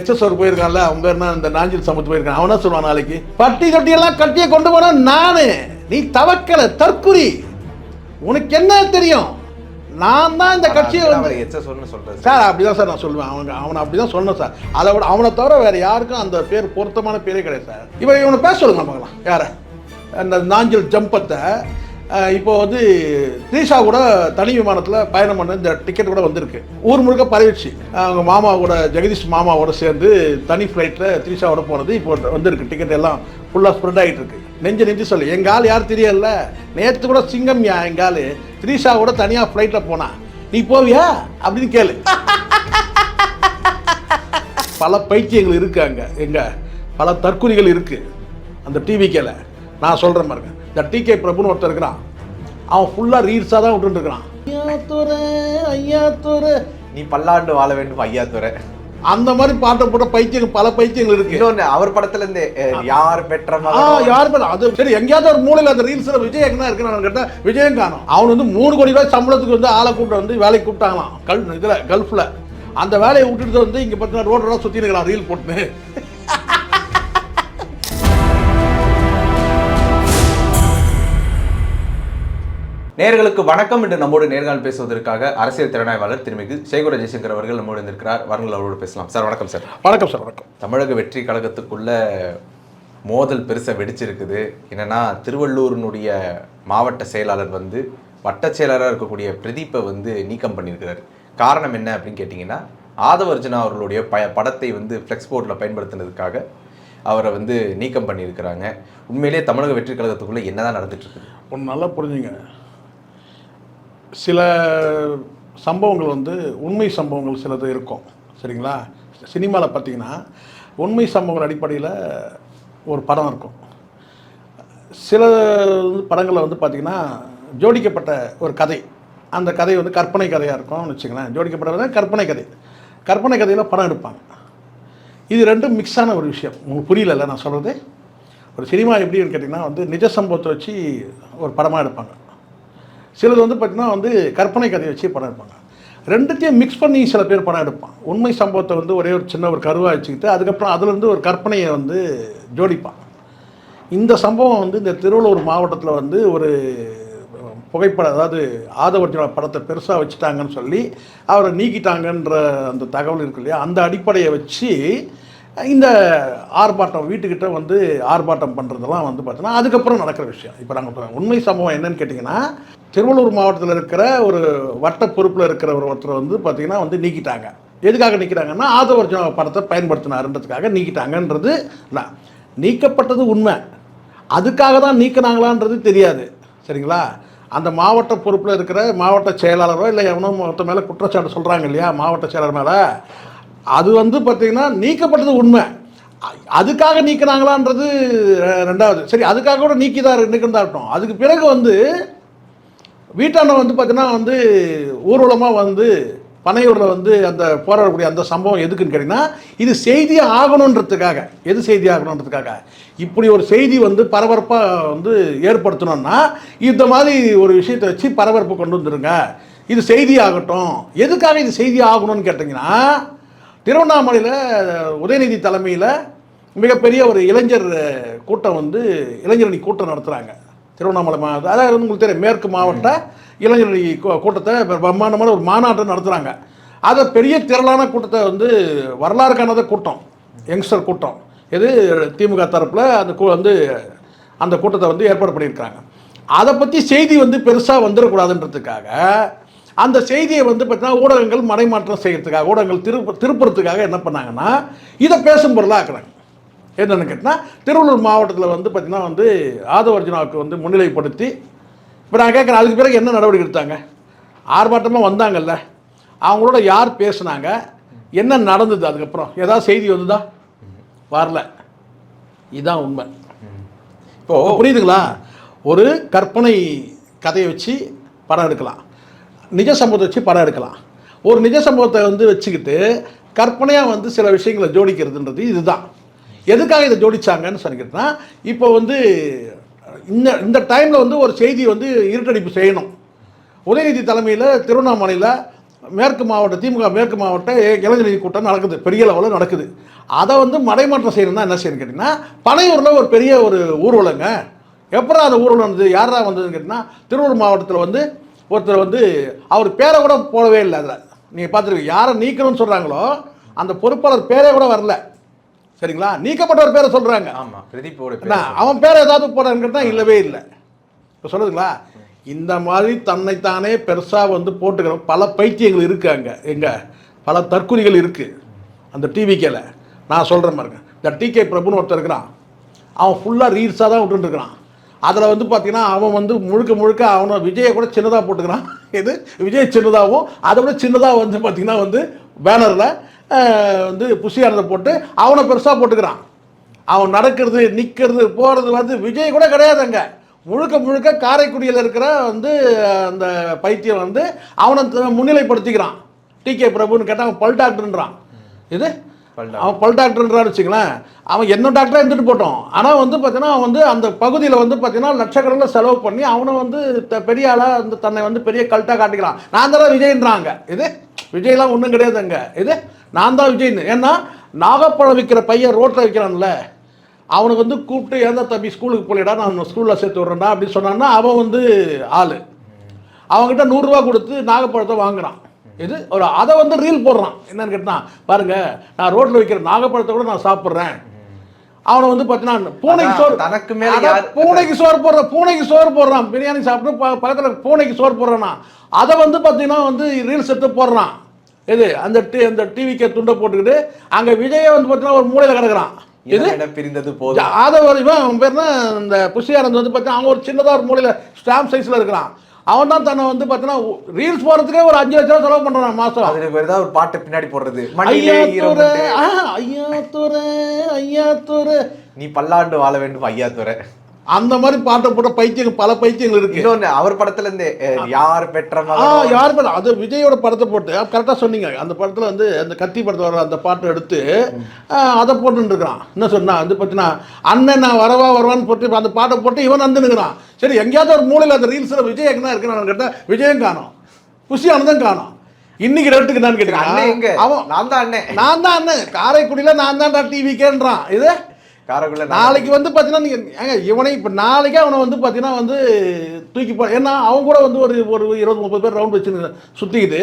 HSR போயிருக்கான்ல அவங்க என்ன? இந்த நாஞ்சில் சமத்து போயிருக்கான். அவனா சொல்லுவான் நாளைக்கு? பட்டி தொட்டி எல்லாம் கட்டிய கொண்டு போன நானு. நீ தவக்கல தற்குறி. உனக்கு என்ன தெரியும்? நான் தான் இந்த கட்சியை வந்து எச்ச சொல்றது சார் அப்படிதான் சார் நான் சொல்லுவேன். அவங்க அவனை அப்படிதான் சொன்னேன் சார். அதை விட அவனை தவிர வேற யாருக்கும் அந்த பேர் பொருத்தமான பேரே கிடையாது சார். இவன் இவனை பேச சொல்லுங்க பார்க்கலாம். யார? அந்த நாஞ்சில் ஜம்பத்தை இப்போ வந்து த்ரீஷா கூட தனி விமானத்தில் பயணம் பண்ண இந்த டிக்கெட் கூட வந்திருக்கு. ஊர் முழுக்க பரவிடுச்சு. அவங்க மாமா கூட ஜெகதீஷ் மாமாவோட சேர்ந்து தனி ஃப்ளைட்டில் த்ரீஷாவோட போனது. இப்போ வந்திருக்கு. டிக்கெட் எல்லாம் ஃபுல்லாக ஸ்ப்ரெட் ஆகிட்டு இருக்கு. நெஞ்சு நெஞ்சு சொல்லு. எங்கள் ஆள் யார் தெரியல. நேற்று கூட சிங்கம்யா எங்கள் ஆள். த்ரீஷா கூட தனியாக ஃப்ளைட்டில் போனா. நீ போவியா? அப்படின்னு கேளு. பல பைத்தியங்கள் இருக்கு அங்கே. எங்கே? பல தற்கொலைகள் இருக்குது அந்த டிவிக்கேல நான் சொல்கிற மாதிரி இந்த டிகே பிரபுன்னு ஒருத்தர் இருக்கிறான். அவன் ஃபுல்லா ரீல்ஸாக தான் விட்டுட்டு இருக்கிறான். ஐயா துறை ஐயா துறை நீ பல்லாண்டு வாழ வேண்டும் ஐயா துறை அந்த மாதிரி பாட்டை போட்ட பைத்தியங்கள் பல பைத்தியங்கள் இருக்கு. இன்னொன்னு அவர் படத்துல இருந்து யார் பெற்ற யார் பேர் அது சரி எங்கேயாவது ஒரு மூலையில் அந்த ரீல்ஸில் விஜய் எங்கே இருக்கிறான்னு கேட்டால் விஜயம் காணும் அவன் வந்து மூணு கோடி ரூபாய் சம்பளத்துக்கு வந்து ஆளை கூப்பிட்டு வந்து வேலைக்கு கூப்பிட்டாங்களாம். கல் இதில் கல்ஃபில். அந்த வேலையை விட்டுட்டு வந்து இங்கே பார்த்தீங்கன்னா ரோடெல்லாம் சுற்றி இருக்கிறான் ரீல் போட்டுன்னு. நேர்களுக்கு வணக்கம் என்று நம்மோடு நேர்காணல் பேசுவதற்காக அரசியல் திறனாய்வாளர் திருமிகு சேகுர ஜெயசங்கர் அவர்கள் நம்மோடு இருந்திருக்கிறார் வாருங்கள் அவரோடு பேசலாம். சார் வணக்கம் சார். வணக்கம் சார் வணக்கம். தமிழக வெற்றி கழகத்துக்குள்ள மோதல் பெருசாக வெடிச்சிருக்குது. என்னன்னா திருவள்ளூரினுடைய மாவட்ட செயலாளர் வந்து வட்ட செயலாளராக இருக்கக்கூடிய பிரதீப்பை வந்து நீக்கம் பண்ணியிருக்கிறார். காரணம் என்ன அப்படின்னு கேட்டிங்கன்னா ஆதவர்ஜனா அவர்களுடைய ப படத்தை வந்து ஃப்ளெக்ஸ் போர்டில் பயன்படுத்தினதுக்காக அவரை வந்து நீக்கம் பண்ணியிருக்கிறாங்க. உண்மையிலேயே தமிழக வெற்றி கழகத்துக்குள்ளே என்னதான் நடந்துட்டு இருக்குது? ஒன்று நல்லா புரிஞ்சுங்க. சில சம்பவங்கள் வந்து உண்மை சம்பவங்கள் சிலது இருக்கும். சரிங்களா? சினிமாவில் பார்த்தீங்கன்னா உண்மை சம்பவங்கள் அடிப்படையில் ஒரு படம் இருக்கும். சில படங்களில் வந்து பார்த்திங்கன்னா ஜோடிக்கப்பட்ட ஒரு கதை. அந்த கதை வந்து கற்பனை கதையாக இருக்கும்னு வச்சுங்களேன் ஜோடிக்கப்பட்ட கற்பனை கதை. கற்பனை கதையில் படம் எடுப்பாங்க. இது ரெண்டும் மிக்ஸான ஒரு விஷயம். உங்களுக்கு புரியலல்ல நான் சொல்கிறது ஒரு சினிமா எப்படின்னு கேட்டிங்கன்னா வந்து நிஜ சம்பவத்தை வச்சு ஒரு படமாக எடுப்பாங்க. சிலது வந்து பார்த்திங்கன்னா வந்து கற்பனை கதையை வச்சு படம் எடுப்பாங்க. ரெண்டுத்தையும் மிக்ஸ் பண்ணி சில பேர் படம் எடுப்பான் உண்மை சம்பவத்தை வந்து ஒரே ஒரு சின்ன ஒரு கருவாக வச்சுக்கிட்டு அதுக்கப்புறம் அதுலேருந்து ஒரு கற்பனையை வந்து ஜோடிப்பான் இந்த சம்பவம் வந்து இந்த திருவள்ளூர் மாவட்டத்தில் வந்து ஒரு புகைப்படம் அதாவது ஆதவர்ஜுன படத்தை பெருசாக வச்சுட்டாங்கன்னு சொல்லி அவரை நீக்கிட்டாங்கன்ற அந்த தகவல் இருக்கு இல்லையா? அந்த அடிப்படையை வச்சு இந்த ஆர்ப்பாட்டம் வீட்டுக்கிட்ட வந்து ஆர்ப்பாட்டம் பண்ணுறதெல்லாம் வந்து பார்த்தோன்னா அதுக்கப்புறம் நடக்கிற விஷயம். இப்போ நாங்கள் உண்மை சம்பவம் என்னன்னு கேட்டிங்கன்னா திருவள்ளூர் மாவட்டத்தில் இருக்கிற ஒரு வட்ட பொறுப்பில் இருக்கிற ஒரு ஒருத்தர் வந்து பார்த்திங்கன்னா வந்து நீக்கிட்டாங்க. எதுக்காக நீக்கிறாங்கன்னா ஆதவர்ஜன படத்தை பயன்படுத்தினாருன்றதுக்காக நீக்கிட்டாங்கன்றது நான் நீக்கப்பட்டது உண்மை. அதுக்காக தான் நீக்கினாங்களான்றது தெரியாது. சரிங்களா? அந்த மாவட்ட பொறுப்பில் இருக்கிற மாவட்ட செயலாளரோ இல்லை எவனோ மொத்த மேலே குற்றச்சாட்டு சொல்கிறாங்க இல்லையா மாவட்ட செயலர் மேலே அது வந்து பார்த்திங்கன்னா நீக்கப்பட்டது உண்மை. அதுக்காக நீக்கினாங்களான்றது ரெண்டாவது. சரி அதுக்காக கூட நீக்கி தான் நிற்கிறதாகட்டும் அதுக்கு பிறகு வந்து வீட்டாண்ட வந்து பார்த்தீங்கன்னா வந்து ஊர்வலமாக வந்து பனையூரில் வந்து அந்த போராடக்கூடிய அந்த சம்பவம் எதுக்குன்னு கேட்டிங்கன்னா இது செய்தி ஆகணுன்றதுக்காக. எது செய்தி ஆகணுன்றதுக்காக? இப்படி ஒரு செய்தி வந்து பரபரப்பாக வந்து ஏற்படுத்தணும்னா இந்த மாதிரி ஒரு விஷயத்தை வச்சு பரபரப்பு கொண்டு வந்துருங்க. இது செய்தி ஆகட்டும். எதுக்காக இது செய்தி ஆகணும்னு கேட்டிங்கன்னா திருவண்ணாமலையில் உதயநிதி தலைமையில் மிகப்பெரிய ஒரு இளைஞர் கூட்டம் வந்து இளைஞரணி கூட்டம் நடத்துகிறாங்க திருவண்ணாமலை மாவட்டம் அதாவது உங்களுக்கு தெரியும் மேற்கு மாவட்ட இளைஞரணி கூ- கூட்டத்தை பிரம்மாண்டமான ஒரு மாநாட்டம் நடத்துகிறாங்க அதை பெரிய திரளான கூட்டத்தை வந்து வரலாறு காணாத கூட்டம் யங்ஸ்டர் கூட்டம். இது திமுக தரப்பில் அந்த கூ வந்து அந்த கூட்டத்தை வந்து ஏற்பாடு பண்ணியிருக்காங்க அதை பற்றி செய்தி வந்து பெருசாக வந்துடக்கூடாதுன்றதுக்காக அந்த செய்தியை வந்து பார்த்தீங்கன்னா ஊடகங்கள் மறைமாற்றம் செய்யறதுக்காக ஊடகங்கள் திருப்ப திருப்புறதுக்காக என்ன பண்ணாங்கன்னா இதை பேசும் பொருளாக ஆக்குறாங்க என்னென்னு கேட்டால் திருவள்ளூர் மாவட்டத்தில் வந்து பார்த்திங்கன்னா வந்து ஆதவர்ஜுனாவுக்கு வந்து முன்னிலைப்படுத்தி இப்போ நான் கேட்குறேன் அதுக்கு பிறகு என்ன நடவடிக்கை எடுத்தாங்க? ஆர்ப்பாட்டமாக வந்தாங்கல்ல அவங்களோட யார் பேசுனாங்க என்ன நடந்தது அதுக்கப்புறம்? ஏதாவது செய்தி வந்துதா? வரல. இதுதான் உண்மை. இப்போ புரியுதுங்களா? ஒரு கற்பனை கதையை வச்சு படம் எடுக்கலாம். நிஜ சம்பவத்தை வச்சு படம் எடுக்கலாம். ஒரு நிஜ சம்பவத்தை வந்து வச்சுக்கிட்டு கற்பனையாக வந்து சில விஷயங்களை ஜோடிக்கிறதுன்றது இதுதான். எதுக்காக இதை ஜோடிச்சாங்கன்னு சொல்லிக்கிட்டா இப்போ வந்து இந்த இந்த டைமில் வந்து ஒரு செய்தி வந்து இருட்டடிப்பு செய்யணும். உதயநிதி தலைமையில் திருவண்ணாமலையில் மேற்கு மாவட்ட திமுக மேற்கு மாவட்ட இளைஞர் கூட்டம் நடக்குது. பெரிய லெவலில் நடக்குது. அதை வந்து மடைமாற்றம் செய்யணும்னா என்ன செய்யணும்னு கேட்டிங்கன்னா பனையூரில் ஒரு பெரிய ஒரு ஊர்வலங்க. எப்படா அந்த ஊர்வலம் வந்து யாரா வந்ததுன்னு கேட்டிங்கன்னா திருவள்ளூர் மாவட்டத்தில் வந்து ஒருத்தர் வந்து அவர் பேரை கூட போடவே இல்லை அதில். நீங்கள் பார்த்துருக்கீங்க. யாரை நீக்கணும்னு சொல்கிறாங்களோ அந்த பொறுப்பாளர் பேரே கூட வரல. சரிங்களா? நீக்கப்பட்டவர் பேரை சொல்கிறாங்க ஆமா பிரதீப்போட அவன் பேரை ஏதாவது போடான்னு இல்லவே இல்லை. இப்போ சொல்லுதுங்களா? இந்த மாதிரி தன்னைத்தானே பெருசாக வந்து போட்டுக்கிற பல பைத்தியங்கள் இருக்கு அங்கே. எங்க? பல தற்குறிகள் இருக்குது அந்த டிவிக்கேல நான் சொல்கிறேன் பாருங்க. இந்த டிகே பிரபுன்னு ஒருத்தர் இருக்கிறான். அவன் ஃபுல்லாக ரீல்ஸாக தான் விட்டுருக்கிறான் அதில் வந்து பார்த்தீங்கன்னா அவன் வந்து முழுக்க முழுக்க அவனை விஜயை கூட சின்னதாக போட்டுக்கிறான். இது விஜய் சின்னதாகவும் அதை விட சின்னதாக வந்து பார்த்தீங்கன்னா வந்து பேனரில் வந்து புஷியானதை போட்டு அவனை பெருசாக போட்டுக்கிறான். அவன் நடக்கிறது நிற்கிறது போகிறது வந்து விஜய் கூட கிடையாதுங்க முழுக்க முழுக்க காரைக்குடியில் இருக்கிற வந்து அந்த பைத்தியம் வந்து அவனை முன்னிலைப்படுத்திக்கிறான். முன்னிலைப்படுத்திக்கிறான் டிகே பிரபுன்னு கேட்டால் அவன் பல் டாக்டர்ன்றான். இது அவன் பல் டாக்டர்ன்றான்னு வச்சுங்களேன் அவன் என்ன டாக்டராக இருந்துட்டு போட்டோம். ஆனால் வந்து பார்த்தீங்கன்னா அவன் வந்து அந்த பகுதியில் வந்து பார்த்தீங்கன்னா லட்சக்கணக்கில் செலவு பண்ணி அவனை வந்து த- பெரிய ஆளாக வந்து தன்னை வந்து பெரிய கல்ட்டாக காட்டிக்கிறான் நான் தான் விஜய்ன்றாங்க. இது? விஜய்லாம் ஒன்றும் கிடையாதுங்க. இது? நான் தான் விஜய்னு ஏன்னா நாகப்பழம் விற்கிற பையன் ரோட்டில் விற்கிறான்ல அவனுக்கு வந்து கூப்பிட்டு ஏதா தம்பி ஸ்கூலுக்கு போலிடா நான் ஸ்கூலில் சேர்த்து விட்றேன்டா அப்படின்னு சொன்னான்னா அவன் வந்து ஆள். அவங்ககிட்ட நூறுரூவா கொடுத்து நாகப்பழத்தை வாங்குறான். இது ஒரு அதை வந்து ரீல் போடுறான். என்னன்னு கேட்டான் பாருங்க நான் ரோட்டில் வைக்கிற நாகப்பழத்தை கூட நான் சாப்பிட்றேன். அவனை வந்து பார்த்தீங்கன்னா பூனைக்கு சோறு தனக்கு மேல பூனைக்கு சோறு போடுறான் பூனைக்கு சோறு போடுறான். பிரியாணி சாப்பிட்டு பக்கத்துல பூனைக்கு சோறு போடுறானா. அதை வந்து பார்த்தீங்கன்னா வந்து ரீல்ஸ் எடுத்து போடுறான். இது அந்த டி அந்த டிவிக்கு துண்டை போட்டுக்கிட்டு அங்கே விஜயை வந்து பார்த்தீங்கன்னா ஒரு மூலையில் கிடக்குறான். இது பிரிந்தது போதும்? அதை இவன் அவன் பேர் தான் இந்த புஷியானந்த் வந்து பார்த்தீங்கன்னா அவன் ஒரு சின்னதாக ஒரு மூலையில் ஸ்டாம்ப் சைஸில் இருக்கிறான். அவன் தான் தன்னை வந்து பார்த்தீங்கன்னா ரீல்ஸ் போகிறதுக்கே ஒரு அஞ்சு லட்ச ரூபா செலவு பண்ணுறான் மாதம் அதுல வேற ஏதாவது ஒரு பாட்டு பின்னாடி போடுறது. மண்ணிலே ஐயா ஈரம் துறை உண்டு. ஐயா துறை ஐயா துறை நீ பல்லாண்டு வாழ வேண்டும் ஐயா துறை அந்த மாதிரி பாட்டை போட்ட பைத்தியங்கள் பல பைத்தியங்கள் இருக்கு. இன்னொன்னு அவர் படத்துல இருந்து யார் பெற்ற யார் பேர் அது விஜயோட படத்தை போட்டு கரெக்டாக சொன்னீங்க. அந்த படத்தில் வந்து அந்த கத்தி படத்தில் வர அந்த பாட்டை எடுத்து அதை போட்டுன்னு இருக்கிறான். என்ன சொன்னா வந்து பார்த்தீங்கன்னா அண்ணன் நான் வரவா வரவான்னு போட்டு அந்த பாட்டை போட்டு இவன் வந்துனுங்கிறான் சரி எங்கேயாவது ஒரு மூலையில் அந்த ரீல்ஸில் விஜய் எங்கன்னா இருக்கிறான்னு கேட்டால் விஜயம் காணும். புஷி ஆனந்தம் காணும். இன்னைக்கு ரேட்டுக்கு என்னன்னு கேட்டீங்கன்னா அவன் நான் தான் அண்ணன் நான் தான் அண்ணன் காரைக்குடியில் நான் தான்டா டிவிக்கேன்றான் இது? காரக்குள்ள நாளைக்கு வந்து பார்த்தீங்கன்னா நீங்கள் ஏங்க இவனை இப்போ நாளைக்கே அவனை வந்து பார்த்தீங்கன்னா வந்து தூக்கி போ ஏன்னா அவன் கூட வந்து ஒரு ஒரு இருபது முப்பது பேர் ரவுண்ட் வச்சு சுற்றிக்கிட்டு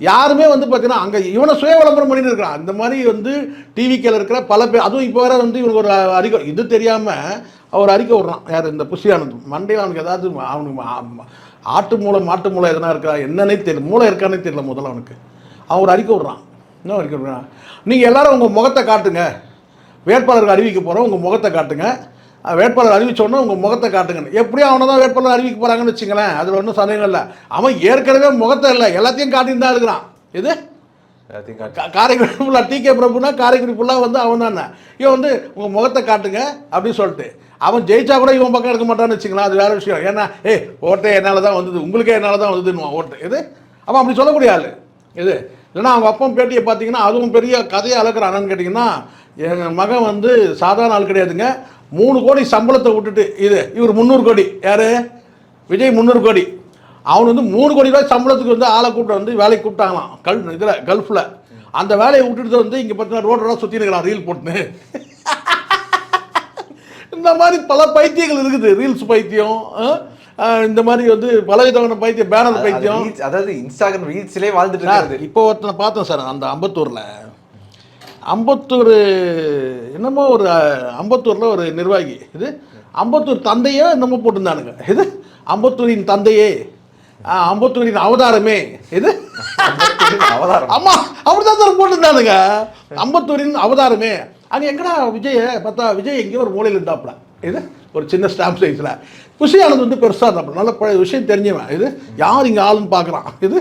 யாருமே வந்து பார்த்தீங்கன்னா அங்கே இவனை சுய விளம்பரம் பண்ணிட்டு இருக்கிறான் இந்த மாதிரி வந்து டிவிக்கில் இருக்கிற பல பேர் அதுவும் இப்போ வேற வந்து இவனுக்கு ஒரு அறிக்கை இது தெரியாமல் அவர் அறிக்கை விடுறான். யார்? இந்த புஷி மண்டையில் அவனுக்கு ஏதாவது அவனுக்கு ஆட்டு மூளை மாட்டு மூளை எதனா இருக்கா? என்னன்னே தெரியல மூளை இருக்கானே தெரியல முதல்ல அவனுக்கு. அவன் ஒரு அறிக்கை விடுறான். என்ன அறிக்கை விடுறான்? நீங்கள் எல்லாரும் உங்கள் முகத்தை காட்டுங்க. வேட்பாளருக்கு அறிவிக்க போகிறோம் உங்கள் முகத்தை காட்டுங்க. வேட்பாளர் அறிவிச்சோன்னா உங்கள் முகத்தை காட்டுங்க எப்படியும் அவனை தான் வேட்பாளர் அறிவிக்க போகிறாங்கன்னு வச்சுங்களேன் அதில் ஒன்றும் சந்தேகம் இல்லை. அவன் ஏற்கனவே முகத்தை இல்லை எல்லாத்தையும் காட்டின்னு தான் இருக்கிறான் இது. கா- காரைக்குடி ஃபுல்லாக டிகே பிரபுனா காரைக்குடி ஃபுல்லாக வந்து அவன் தானே. இவன் வந்து உங்கள் முகத்தை காட்டுங்க அப்படின்னு சொல்லிட்டு. அவன் ஜெயிச்சா கூட இவன் பக்கம் இருக்க மாட்டான்னு வச்சுங்களேன் அது வேற விஷயம். ஏன்னா ஏய் ஓட்டே என்னால் தான் வந்தது உங்களுக்கே என்னால் தான் வந்ததுன்னு ஓட்டு. இது அவன் அப்படி சொல்லக்கூடிய ஆள். இது இல்லைன்னா அவங்க அப்பன் பேட்டியை பார்த்தீங்கன்னா அதுவும் பெரிய கதையை அளக்குறான்னு கேட்டிங்கன்னா எங்கள் மகன் வந்து சாதாரண ஆள் கிடையாதுங்க. மூணு கோடி சம்பளத்தை விட்டுட்டு இது இவர் முந்நூறு கோடி. யார்? விஜய் முந்நூறு கோடி. அவன் வந்து மூணு கோடி ரூபாய் சம்பளத்துக்கு வந்து ஆளை கூப்பிட்டு வந்து வேலைக்கு கூப்பிட்டாங்களாம். கல் இதில் கல்ஃபில். அந்த வேலையை விட்டுட்டு வந்து இங்கே பார்த்தீங்கன்னா ரோடெல்லாம் சுற்றி இருக்கிறான் ரீல் போட்டுன்னு. இந்த மாதிரி பல பைத்தியங்கள் இருக்குது. ரீல்ஸ் பைத்தியம் இந்த மாதிரி வந்து பல விதமான பைத்தியம் பேனர் பைத்தியம். அதாவது இன்ஸ்டாகிராம் ரீல்ஸ்லயே வாழ்ந்துட்டு இப்போ ஒருத்தனை பார்த்தேன் சார் அந்த அம்பத்தூரில். அம்பத்தூர் என்னமோ ஒரு அம்பத்தூரில் ஒரு நிர்வாகி. இது அம்பத்தூர் தந்தையோ என்னமோ போட்டிருந்தானுங்க. இது அம்பத்தூரின் தந்தையே. அம்பத்தூரின் அவதாரமே. இது அவதாரம். ஆமா அப்படிதான் சார் போட்டிருந்தானுங்க. அம்பத்தூரின் அவதாரமே. அங்கே எங்கடா விஜய பார்த்தா விஜய் எங்கேயோ ஒரு மூலையில் இருந்தாப்புல. இது ஒரு சின்ன ஸ்டாம்ப் சைஸில் புஷி ஆனந்த் வந்து பெருசாக இருந்தாப்புல. நல்ல பழைய விஷயம் தெரிஞ்சவன். இது யார் இங்கே ஆளுன்னு பார்க்குறான். இது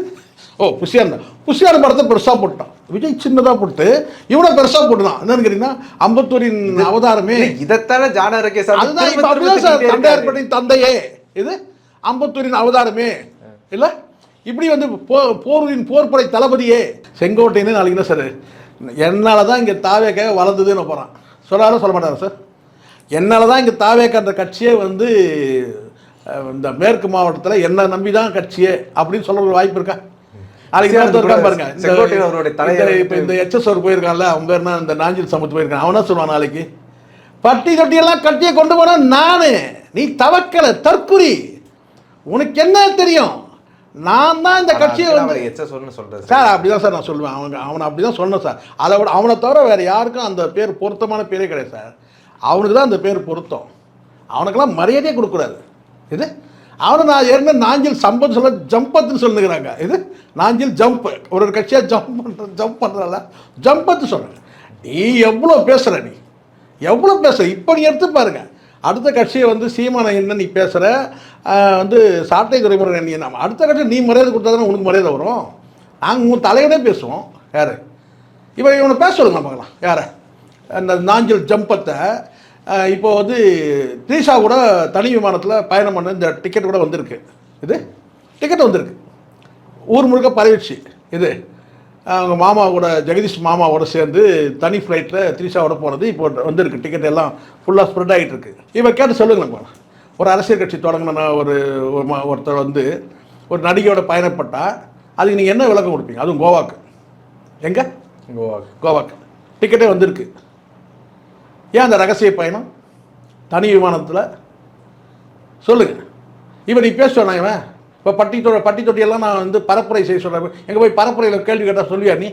ஓ புஷியானந்த் புஷியானந்த் படத்தை பெருசாக போட்டான். விஜய் சின்னதாக போட்டு இவனை பெருசாக போட்டுதான். என்னன்னு கேட்டிங்கன்னா அம்பத்தூரின் அவதாரமே. இதைத்தானே ஜான ரகேஷ் அவர்கள் அதுதான் இப்ப அப்படிதான் சார். தந்தையார்பட்டின் தந்தையே. இது அம்பத்தூரின் அவதாரமே. இல்ல? இப்படி வந்து போ போரின் போர்ப்படை தளபதியே. செங்கோட்டைன்னு நாளைக்கு என்ன சார்? என்னால் தான் இங்கே தாவேக்க வளர்ந்ததுன்னு போகிறான் சொல்லாரும் சொல்ல மாட்டாரா சார்? என்னால் தான் இங்கே தாவேக்கன்ற கட்சியே வந்து இந்த மேற்கு மாவட்டத்தில் என்னை நம்பி தான் கட்சியே அப்படின்னு சொல்ல ஒரு வாய்ப்பு இருக்கா? நாளைக்கு அவருடைய வந்து- இப்ப இந்த எச்எஸ் அவர் போயிருக்கான்ல அவங்க என்ன? இந்த நாஞ்சில் சம்பத் போயிருக்கான். அவனா சொல்லுவான் நாளைக்கு? பட்டி தொட்டி எல்லாம் கட்டியே கொண்டு போன நானு. நீ தவக்கல தற்குறி. உனக்கு என்ன தெரியும்? நான் தான் இந்த கட்சியை வந்து சொல்லு சொல்றது சார். அப்படிதான் சார் நான் சொல்லுவேன். அவங்க அவனை அப்படி தான் சொன்னேன் சார். அதை விட அவனை தவிர வேறு யாருக்கும் அந்த பேர் பொருத்தமான பேரே கிடையாது சார். அவனுக்கு தான் அந்த பேர் பொருத்தம். அவனுக்கெல்லாம் மரியாதையே கொடுக்கூடாது இது? அவனை நான் ஏற்கனவே நாஞ்சில் சம்பன்னு சொல்ல ஜம்பத்துன்னு சொல்லுங்கிறாங்க இது? நாஞ்சில் ஜம்ப். ஒரு ஒரு கட்சியாக ஜம்ப் பண்ணுற ஜம்ப் பண்ணுறல ஜம்பத்து சொல்கிறேன் நீ எவ்வளோ பேசுகிற நீ? எவ்வளோ பேசுகிற இப்போ நீ எடுத்து பாருங்கள் அடுத்த கட்சியை வந்து சீமானை என்ன நீ பேசுகிற வந்து சாட்டை துறைமுறை நீ நம்ம அடுத்த கட்சி நீ மரியாதை கொடுத்தா தானே உனக்கு மரியாதை வரும்? நாங்கள் உன் தலைவனே பேசுவோம். யார்? இவன் இவனை பேச சொல்லுங்க பார்க்கலாம் யாரை? அந்த நாஞ்சில் ஜம்பத்தை இப்போ வந்து த்ரீஷா கூட தனி விமானத்தில் பயணம் பண்ண இந்த டிக்கெட் கூட வந்திருக்கு. இது? டிக்கெட் வந்திருக்கு. ஊர் முழுக்க பரவிடுச்சு. இது? அவங்க மாமா கூட ஜெகதீஷ் மாமாவோட சேர்ந்து தனி ஃப்ளைட்டில் த்ரீஷாவோட போனது இப்போ வந்திருக்கு. டிக்கெட் எல்லாம் ஃபுல்லாக ஸ்ப்ரெட் ஆகிட்டு இருக்கு இவன் கேட்டு சொல்லுங்களேன். ஒரு அரசியல் கட்சி தொடங்கின ஒரு ஒருத்தர் வந்து ஒரு நடிகையோட பயணப்பட்டா அதுக்கு நீங்கள் என்ன விளக்கம் கொடுப்பீங்க? அதுவும் கோவாக்கு. எங்கே? கோவா கோவாக்கு. டிக்கெட்டே வந்திருக்கு. ஏன் அந்த ரகசிய பயணம்? தனி விமானத்தில்? சொல்லுங்கள் இவன் நீ பேசுவானா இவன் இப்போ பட்டி தொ பட்டி தொட்டியெல்லாம் நான் வந்து பரப்புரை செய்ய சொல்கிறேன் எங்கே போய் பரப்புரையில் கேள்வி கேட்டால் சொல்லுவியா நீ?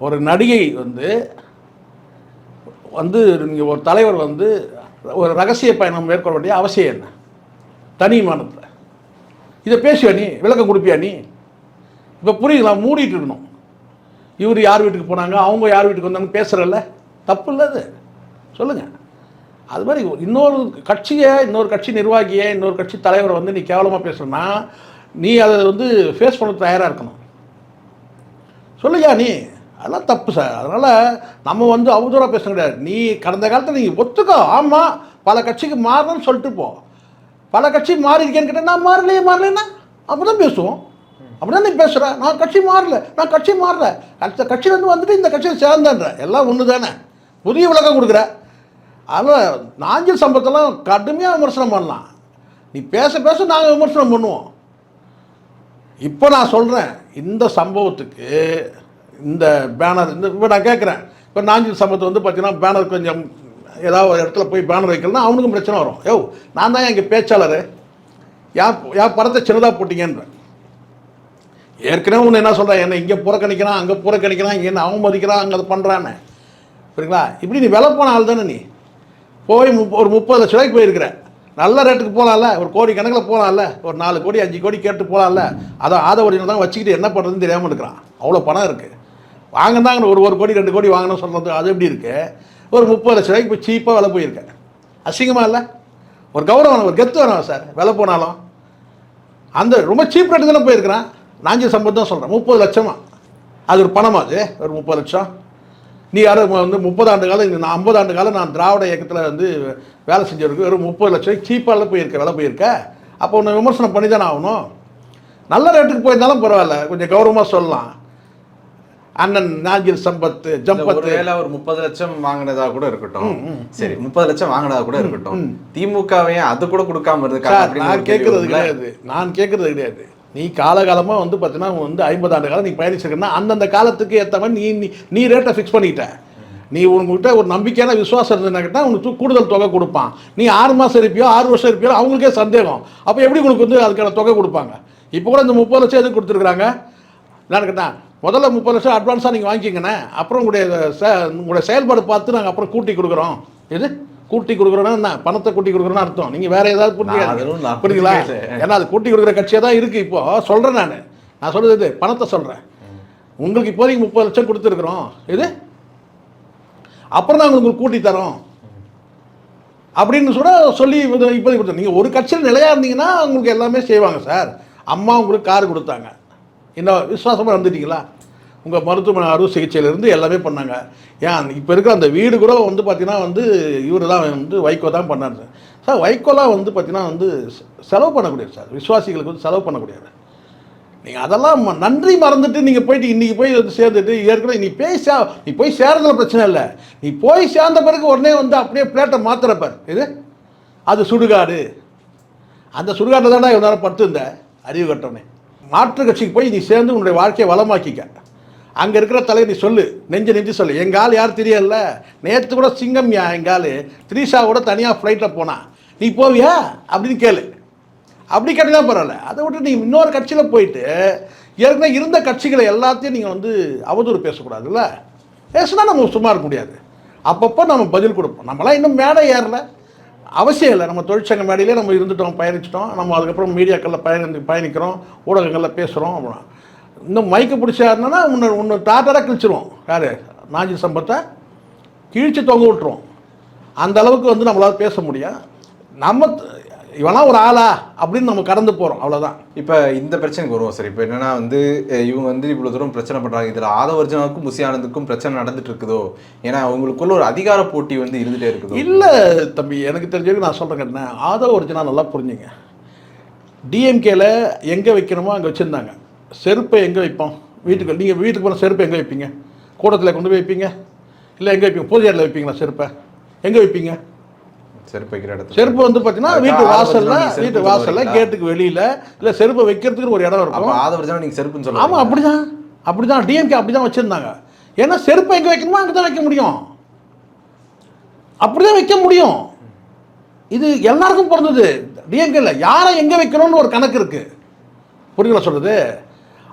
ஒரு நடிகை வந்து வந்து நீங்கள் ஒரு தலைவர் வந்து ஒரு ரகசிய பயணம் மேற்கொள்ள வேண்டிய அவசியம் என்ன? தனி விமானத்தில். இதை பேசுவியா நீ? விளக்கம் கொடுப்பியா நீ? இப்போ புரியுதுங்களா மூடிட்டு இருக்கணும். இவர் யார் வீட்டுக்கு போனாங்க? அவங்க யார் வீட்டுக்கு வந்தாங்க பேசுகிறல்ல தப்பு இல்லை அது. சொல்லுங்கள் அது மாதிரி இன்னொரு கட்சியை இன்னொரு கட்சி நிர்வாகியை இன்னொரு கட்சி தலைவரை வந்து நீ கேவலமாக பேசுனா நீ அதை வந்து ஃபேஸ் பண்ண தயாராக இருக்கணும். சொல்லுயா நீ? அதெல்லாம் தப்பு சார். அதனால் நம்ம வந்து அவதூறாக பேச கிடையாது. நீ கடந்த காலத்தில் நீங்கள் ஒத்துக்கோ. ஆமாம் பல கட்சிக்கு மாறணும்னு சொல்லிட்டு போ. பல கட்சி மாறி இருக்கேன்னு கேட்டால் நான் மாறலையே மாறலைன்னா அப்போ தான் பேசுவோம். அப்படிதான் நீ பேசுகிற நான் கட்சி மாறல. நான் கட்சி மாறல. அடுத்த கட்சியிலேருந்து வந்துட்டு இந்த கட்சியில் சேர்ந்தேன்ற. எல்லாம் ஒன்று தானே புதிய விளக்கம் கொடுக்குற. ஆனால் நாஞ்சில் சம்பவத்தெல்லாம் கடுமையாக விமர்சனம் பண்ணலாம். நீ பேச பேச நாங்கள் விமர்சனம் பண்ணுவோம். இப்போ நான் சொல்கிறேன் இந்த சம்பவத்துக்கு இந்த பேனர் இந்த இப்போ நான் கேட்குறேன் இப்போ நாஞ்சில் சம்பவத்தை வந்து பார்த்தீங்கன்னா பேனர் கொஞ்சம் ஏதாவது ஒரு இடத்துல போய் பேனர் வைக்கலன்னா அவனுக்கும் பிரச்சனை வரும். யோ நான் தான் எங்கள் பேச்சாளர்? யார் யார் படத்தை சின்னதாக போட்டீங்கன்றேன் ஏற்கனவே ஒன்று என்ன சொல்கிறேன் என்ன இங்கே புறக்கணிக்கிறான் அங்கே புறக்கணிக்கிறான் இங்கே என்ன அவமதிக்கிறான் அங்கே அதை பண்ணுறான்னு சரிங்களா இப்படி நீ வெலை போன ஆள் தானே நீ? போய் ஒரு முப்பது லட்ச ரூபாய்க்கு போயிருக்கிறேன் நல்ல ரேட்டுக்கு போகலாம்ல ஒரு கோடி கணக்கில் போகலாம்ல ஒரு நாலு கோடி அஞ்சு கோடி கேட்டு போகலாம்ல அதை ஆதவடியில் தான் வச்சுக்கிட்டு என்ன பண்ணுறதுன்னு தெரியாமல் இருக்கிறான். அவ்வளோ பணம் இருக்குது வாங்கினாங்க ஒரு ஒரு கோடி ரெண்டு கோடி வாங்கணும் சொல்கிறது அது எப்படி இருக்குது ஒரு முப்பது லட்ச ரூபாய்க்கு போய் சீப்பாக விலை போயிருக்கேன். அசிங்கமாக இல்லை? ஒரு கௌரவம் ஒரு கெத்து வேணும் சார். விலை போனாலும். அந்த ரொம்ப சீப் ரேட்டு தானே போயிருக்கிறான். நாஞ்சி சம்பத் தான் சொல்கிறேன் முப்பது லட்சமாக அது ஒரு பணமா அது? ஒரு முப்பது லட்சம்? நீ யாரும் வந்து முப்பது ஆண்டு காலம் நான் ஐம்பது ஆண்டு காலம் நான் திராவிட இயக்கத்தில் வந்து வேலை செஞ்சவருக்கு வெறும் முப்பது லட்சம் சீப்பாக போயிருக்க விலை போயிருக்க. அப்போ உன்னை விமர்சனம் பண்ணி தானே ஆகணும். நல்ல ரேட்டுக்கு போயிருந்தாலும் பரவாயில்ல கொஞ்சம் கௌரவமாக சொல்லலாம். அண்ணன் நாஞ்சில் சம்பத் இல்ல, ஜம்பத் ஒருவேளை ஒரு முப்பது லட்சம் வாங்கினதா கூட இருக்கட்டும். சரி முப்பது லட்சம் வாங்கினதா கூட இருக்கட்டும். திமுகவையும் அது கூட கொடுக்காம அப்படின்னு நான் கேட்கறது? கிடையாது. நான் கேட்கறது கிடையாது. நீ காலகாலமாக வந்து பார்த்தீங்கன்னா வந்து ஐம்பது ஆண்டு காலம் நீ பயணிச்சிருக்கன்னா அந்தந்த காலத்துக்கு ஏற்ற மாதிரி நீ நீ நீ ரேட்டை ஃபிக்ஸ் பண்ணிட்ட. நீ உங்ககிட்ட ஒரு நம்பிக்கையான விசுவாசம் இருந்ததுனாக்கிட்ட உனக்கு கூடுதல் தொகை கொடுப்பான். நீ ஆறு மாதம் இருப்பியோ ஆறு வருஷம் இருப்பியோ அவங்களுக்கே சந்தேகம். அப்போ எப்படி உனக்கு வந்து அதுக்கான தொகை கொடுப்பாங்க? இப்போ கூட இந்த முப்பது லட்சம் எதுக்கு கொடுத்துருக்குறாங்க? நான் கேட்டேன் முதல்ல முப்பது லட்சம் அட்வான்ஸாக நீங்கள் வாங்கிக்கிங்கண்ணே. அப்புறம் உங்களுடைய உங்களுடைய செயல்பாடு பார்த்து நாங்கள் அப்புறம் கூட்டி கொடுக்குறோம். எது? கூட்டி கொடுக்குறோன்னா என்ன? பணத்தை கூட்டி கொடுக்குறோன்னு அர்த்தம். நீங்கள் வேற ஏதாவது நான் புரியுங்களா. ஏன்னா அது கூட்டி கொடுக்குற கட்சியாக தான் இருக்குது இப்போ. சொல்கிறேன் நான். நான் சொல்கிறது இது பணத்தை சொல்கிறேன் உங்களுக்கு இப்போதைக்கு முப்பது லட்சம் கொடுத்துருக்குறோம். இது? அப்புறம் தான் உங்களுக்கு கூட்டி தரோம். அப்படின்னு சொல்லி இது இப்போதைக்கு கொடுத்தோம் நீங்கள் ஒரு கட்சியில் நிலையாக இருந்தீங்கன்னா உங்களுக்கு எல்லாமே செய்வாங்க சார். அம்மா உங்களுக்கு கார் கொடுத்தாங்க. இன்னும் விசுவாசமாக இருந்துட்டீங்களா உங்கள் மருத்துவமனை அறுவை சிகிச்சையிலேருந்து எல்லாமே பண்ணாங்க. ஏன் இப்போ இருக்கிற அந்த வீடு கூட வந்து பார்த்தீங்கன்னா வந்து இவர் தான் வந்து வைகோ தான் பண்ணார் சார். சார் வைகோலாம் வந்து பார்த்தீங்கன்னா வந்து செலவு பண்ணக்கூடியது சார். விசுவாசிகளுக்கு வந்து செலவு பண்ணக்கூடியது நீங்கள் அதெல்லாம் ம- நன்றி மறந்துட்டு நீங்கள் போயிட்டு இன்றைக்கி போய் வந்து சேர்ந்துட்டு ஏற்கனவே நீ போய் சே நீ போய் சேர்றதுல பிரச்சனை இல்லை. நீ போய் சேர்ந்த பிறகு உடனே வந்து அப்படியே பிளேட்டை மாத்துறப்பார் இது? அது சுடுகாடு. அந்த சுடுகாட்டில் தானே இவ்வளோ நேரம் படுத்திருந்த அறிவு கட்டவனே. மாற்று கட்சிக்கு போய் நீ சேர்ந்து உன்னுடைய வாழ்க்கையை வளமாக்கிக்க. அங்கே இருக்கிற தலைவர் நீ சொல்லு. நெஞ்சு நெஞ்சு சொல்லு. எங்கள் ஆள் யார் தெரியல நேற்று கூட சிங்கம் யா எங்கள் ஆள். த்ரீஷா கூட தனியாக ஃப்ளைட்டில் போனா. நீ போவியா? அப்படின்னு கேளு. அப்படி கேட்டால் பரவாயில்ல அதை விட்டு நீ இன்னொரு கட்சியில் போயிட்டு ஏற்கனவே இருந்த கட்சிகளை எல்லாத்தையும் நீங்கள் வந்து அவதூறு பேசக்கூடாதுல்ல? பேசுனா நம்ம சும்மா இருக்க முடியாது. அப்பப்போ நம்ம பதில் கொடுப்போம். நம்மளாம் இன்னும் மேடை ஏறல. அவசியம் இல்லை. நம்ம தொழிற்சங்க மேடையிலே நம்ம இருந்துட்டோம் பயணிச்சிட்டோம். நம்ம அதுக்கப்புறம் மீடியாக்களில் பயணி பயணிக்கிறோம் ஊடகங்களில் பேசுகிறோம் அப்புறம் இன்னும் மயக்க பிடிச்சாருன்னா உன்னை உன்னை டாட்டாராக கிழிச்சிருவோம். யார்? நாஜி சம்பத்தை கிழிச்சு தொங்க விட்டுருவோம். அந்த அளவுக்கு வந்து நம்மளால் பேச முடியும். நம்ம இவனா ஒரு ஆளா அப்படின்னு நம்ம கடந்து போகிறோம் அவ்வளோதான் இப்போ இந்த பிரச்சனைக்கு வருவோம் சார். இப்போ என்னன்னா வந்து இவங்க வந்து இவ்வளோ தூரம் பிரச்சனை பண்ணுறாங்க இதில் ஆதவர்ஜனாவுக்கும் முசியானந்துக்கும் பிரச்சனை நடந்துட்டு இருக்குதோ? ஏன்னா அவங்களுக்குள்ள ஒரு அதிகார போட்டி வந்து இருந்துட்டே இருக்குதோ? இல்லை தம்பி எனக்கு தெரிஞ்சவங்க நான் சொல்கிறேன் என்ன ஆதவ ஒரிஜினா நல்லா புரிஞ்சுங்க. டிஎம்கேல எங்கே வைக்கணுமோ அங்கே வச்சுருந்தாங்க. செருப்பை எங்கே வைப்போம்? வீட்டுக்கு நீங்கள் வீட்டுக்கு போன செருப்பை எங்கே வைப்பீங்க? கூடத்தில் கொண்டு போய் வைப்பீங்க? இல்லை எங்கே வைப்பீங்க? பூஜை அறையில் வைப்பீங்களா செருப்பை? எங்கே வைப்பீங்க? செருப்பு வைக்கிற இடத்துல. செருப்பு வந்து பார்த்தீங்கன்னா வீட்டு வாசல்ல வீட்டு வாசல்ல? கேட்டுக்கு வெளியில். இல்லை செருப்பை வைக்கிறதுக்கு ஒரு இடம் இருக்கும். ஆதவர்ஜனா நீங்கள் செருப்புன்னு சொல்லுவாங்க ஆமாம் அப்படிதான். அப்படிதான். டிஎம்கே அப்படி தான் வச்சுருந்தாங்க. ஏன்னா செருப்பை எங்கே வைக்கணுமோ அங்கே தான் வைக்க முடியும். அப்படி தான் வைக்க முடியும். இது எல்லாருக்கும் பிறந்தது டிஎம்கே இல்லை யாரை எங்கே வைக்கணும்னு ஒரு கணக்கு இருக்குது புரியுங்களா சொல்கிறது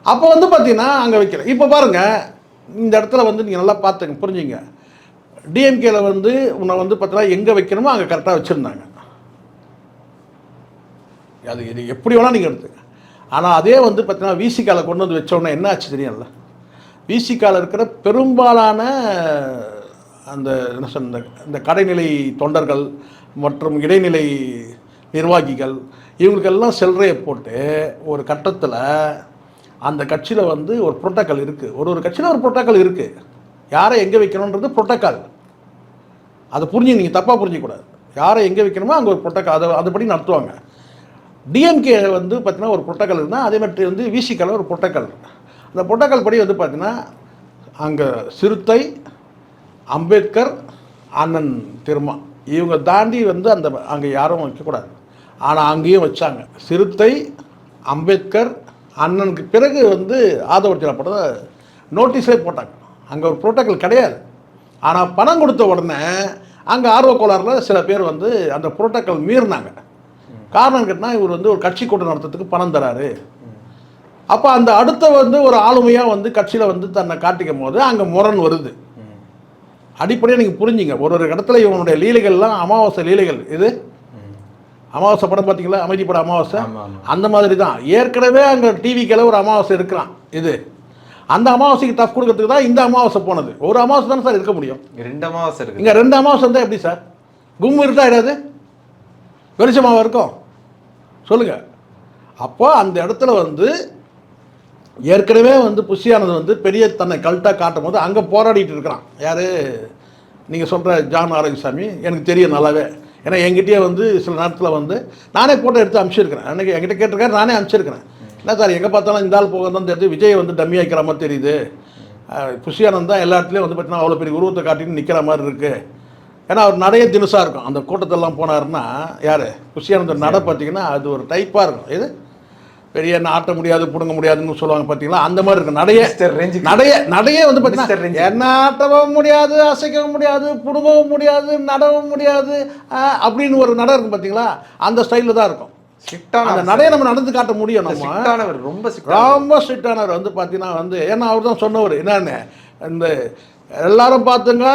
அப்போ வந்து பார்த்தீங்கன்னா அங்கே வைக்கிறேன் இப்போ பாருங்கள் இந்த இடத்துல வந்து நீங்கள் நல்லா பார்த்துங்க புரிஞ்சுங்க. டிஎம்கேல வந்து உன்னை வந்து பார்த்தீங்கன்னா எங்கே வைக்கணுமோ அங்கே கரெக்டாக வச்சுருந்தாங்க. அது இது எப்படி வேணால் நீங்கள் எடுத்துங்க ஆனால் அதே வந்து பார்த்தீங்கன்னா விசிகால கொண்டு வந்து வச்சோன்னே என்ன ஆச்சு தெரியல விசிகால இருக்கிற பெரும்பாலான அந்த என்ன சொன்ன இந்த- இந்த கடைநிலை தொண்டர்கள் மற்றும் இடைநிலை நிர்வாகிகள் இவங்களுக்கெல்லாம் செல்றையை போட்டு ஒரு கட்டத்தில் அந்த கட்சியில் வந்து ஒரு புரோட்டோக்கால் இருக்குது ஒரு ஒரு கட்சியில் ஒரு புரோட்டோக்கால் இருக்குது யாரை எங்கே வைக்கணுன்றது புரோட்டோக்கால் அதை புரிஞ்சு நீங்கள் தப்பாக புரிஞ்சிக்கூடாது. யாரை எங்கே வைக்கணுமோ அங்கே ஒரு புரோட்டோக்கால் அதை அதுபடி நடத்துவாங்க. டிஎம்கே வந்து பார்த்தீங்கன்னா ஒரு புரோட்டோக்கால் இருந்தால் அதே மாதிரி வந்து விசிக்கால ஒரு புரோட்டோக்கால் அந்த புரோட்டோக்கால் படி வந்து பார்த்தீங்கன்னா அங்கே சிறுத்தை அம்பேத்கர் அண்ணன் திருமா. இவங்க தாண்டி வந்து அந்த அங்கே யாரும் வைக்கக்கூடாது. ஆனால் அங்கேயும் வச்சாங்க. சிறுத்தை அம்பேத்கர் அண்ணனுக்கு பிறகு வந்து ஆதவர்ஜனா படத்தை நோட்டீஸே போட்டாங்க. அங்கே ஒரு புரோட்டோக்கால் கிடையாது. ஆனால் பணம் கொடுத்த உடனே அங்கே ஆர்வ கோளாறுல சில பேர் வந்து அந்த புரோட்டோக்கால் மீறினாங்க. காரணம் கேட்டால் இவர் வந்து ஒரு கட்சி கூட்டம் நடத்துறதுக்கு பணம் தராரு. அப்போ அந்த அடுத்த வந்து ஒரு ஆளுமையாக வந்து கட்சியில் வந்து தன்னை காட்டிக்கும் போது அங்கே முரண் வருது. அடிப்படையாக நீங்கள் புரிஞ்சுங்க. ஒரு ஒரு இடத்துல இவனுடைய லீலைகள்லாம் அமாவாசை லீலைகள் இது அமாவாசை படம் பார்த்தீங்களா? அமைதி படம் அமாவாசை. அந்த மாதிரி தான் ஏற்கனவே அங்கே டிவிக்கெல்லாம் ஒரு அமாவாசை இருக்கிறான் இது. அந்த அமாவாசைக்கு டஃப் கொடுக்கறதுக்கு தான் இந்த அமாவாசை போனது. ஒரு அமாவாசை தானே சார் இருக்க முடியும்? ரெண்டு அமாவாசை இருக்கு. இங்கே ரெண்டு அமாவாசை இருந்தால் எப்படி சார்? கும் இருட்டா ஆயிடாது வெளிச்சமாக இருக்கும்? சொல்லுங்கள் அப்போ அந்த இடத்துல வந்து ஏற்கனவே வந்து புஷியானது வந்து பெரிய தன்னை கல்ட்டாக காட்டும் போது அங்கே போராடிட்டு இருக்கிறான். யார்? நீங்கள் சொல்கிற ஜான் ஆரோக்கியசாமி. எனக்கு தெரியும் நல்லாவே. ஏன்னா என்கிட்டயே வந்து சில நேரத்தில் வந்து நானே ஃபோட்டோ எடுத்து அனுப்பிச்சிருக்கிறேன். அன்றைக்கி என்கிட்ட கேட்டிருக்காரு நானே அனுப்பிச்சிருக்கிறேன். என்ன சார் எங்கே பார்த்தாலும் இந்த ஆள் போக தான் தெரியுது. விஜய் வந்து டம்மி ஆக்கிற மாதிரி தெரியுது. புஷியானந்த் தான் எல்லா இடத்துலையும் வந்து பார்த்தீங்கன்னா அவ்வளோ பெரிய உருவத்தை காட்டின்னு நிற்கிற மாதிரி இருக்குது ஏன்னா அவர் நடைய தினுசாக இருக்கும். அந்த கூட்டத்தெல்லாம் போனாருன்னா யார்? புஷியானந்த நடை பார்த்தீங்கன்னா அது ஒரு டைப்பாக இருக்கும். இது பெரிய ஆட்ட முடியாது பிடுங்க முடியாதுன்னு சொல்லுவாங்க பார்த்தீங்களா அந்த மாதிரி இருக்கும் நடைய. நடைய நடையே வந்து. பார்த்தீங்கன்னா என்ன ஆட்டவும் முடியாது அசைக்கவும் முடியாது பிடுங்கவும் முடியாது நடவும் முடியாது அப்படின்னு ஒரு நடை இருக்கும் பார்த்தீங்களா அந்த ஸ்டைலில் தான் இருக்கும். அந்த நடையை நம்ம நடந்து காட்ட முடியும் நம்ம. ரொம்ப ரொம்ப ஸ்ட்ரிக்டானவர் வந்து பார்த்தீங்கன்னா வந்து ஏன்னா அவர் தான் சொன்னவர் என்னன்னு. இந்த எல்லாரும் பார்த்துங்க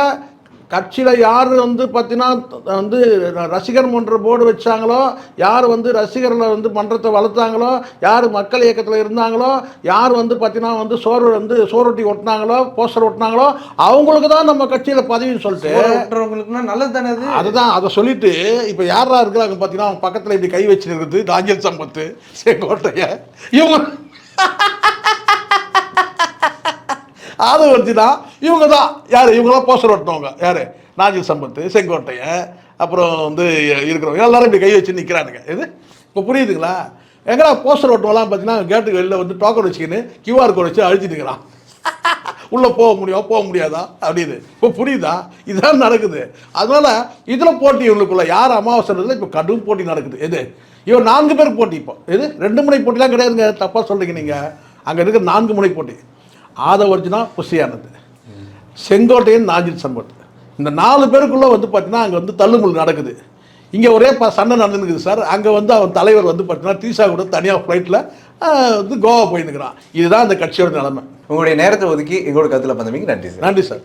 கட்சியில் யார் வந்து பார்த்தீங்கன்னா வந்து ரசிகர் மன்ற போர்டு வச்சாங்களோ யார் வந்து ரசிகர்களை வந்து மன்றத்தை வளர்த்தாங்களோ யார் மக்கள் இயக்கத்தில் இருந்தாங்களோ யார் வந்து பார்த்தீங்கன்னா வந்து சோறு வந்து சோரொட்டி ஒட்டினாங்களோ போஸ்டர் ஒட்டினாங்களோ அவங்களுக்கு தான் நம்ம கட்சியில் பதவின்னு சொல்லிட்டு சோறு ஊட்டுறவங்களுக்குன்னா நல்லது தானே அது? அதுதான் அதை சொல்லிட்டு இப்போ யாரா இருக்கிறாங்க பார்த்தீங்கன்னா அவங்க பக்கத்தில் இப்படி கை வச்சிருக்கிறது ராஜல் சம்பத்து செங்கோட்டைய இவங்க ஆதவர்த்தி தான் இவங்க தான் யார்? இவங்களாம் போஸ்டர் ஒட்டினவங்க யார்? நாஜில் சம்பத்து செங்கோட்டையன் அப்புறம் வந்து இருக்கிறவங்க. எல்லாரும் இப்படி கை வச்சு நிற்கிறானுங்க இது இப்போ புரியுதுங்களா? எங்கடா போஸ்டர் ஒட்டுவெல்லாம் பார்த்தீங்கன்னா கேட்டுக்கு வெளில வந்து டோக்கன் வச்சுக்கின்னு கியூஆர் கோட் வச்சு அழிச்சிட்டு இருக்கிறான். உள்ளே போக முடியும்? போக முடியாதா? அப்படின்னு இப்போ புரியுதா? இதுதான் நடக்குது. அதனால் இதில் போட்டி இவங்களுக்குள்ள. யார் அமாவாசைன்றதுல இப்போ கடும் போட்டி நடக்குது. எது? இவன் நான்கு பேர் போட்டி இப்போ. இது ரெண்டு முனை போட்டிலாம் கிடையாதுங்க. தப்பாக சொல்கிறீங்க நீங்கள் அங்கே இருக்கிற நான்கு முனை போட்டி. ஆதவர்ஜுனா புஷியானது செங்கோட்டையன் நாஜித் சம்பத். இந்த நாலு பேருக்குள்ளே வந்து பார்த்தீங்கன்னா அங்கே வந்து தள்ளுமுள் நடக்குது. இங்கே ஒரே ப சண்டை நடந்துருக்குது சார். அங்கே வந்து அவன் தலைவர் வந்து பார்த்தீங்கன்னா தீசா கூட தனியாக ஃப்ளைட்டில் வந்து கோவா போயிருந்துக்கிறான் இதுதான் அந்த கட்சியோட நிலைமை. உங்களுடைய நேரத்தை ஒதுக்கி எங்களோட கருத்துல பந்தமைக்கு நன்றி சார். நன்றி சார்.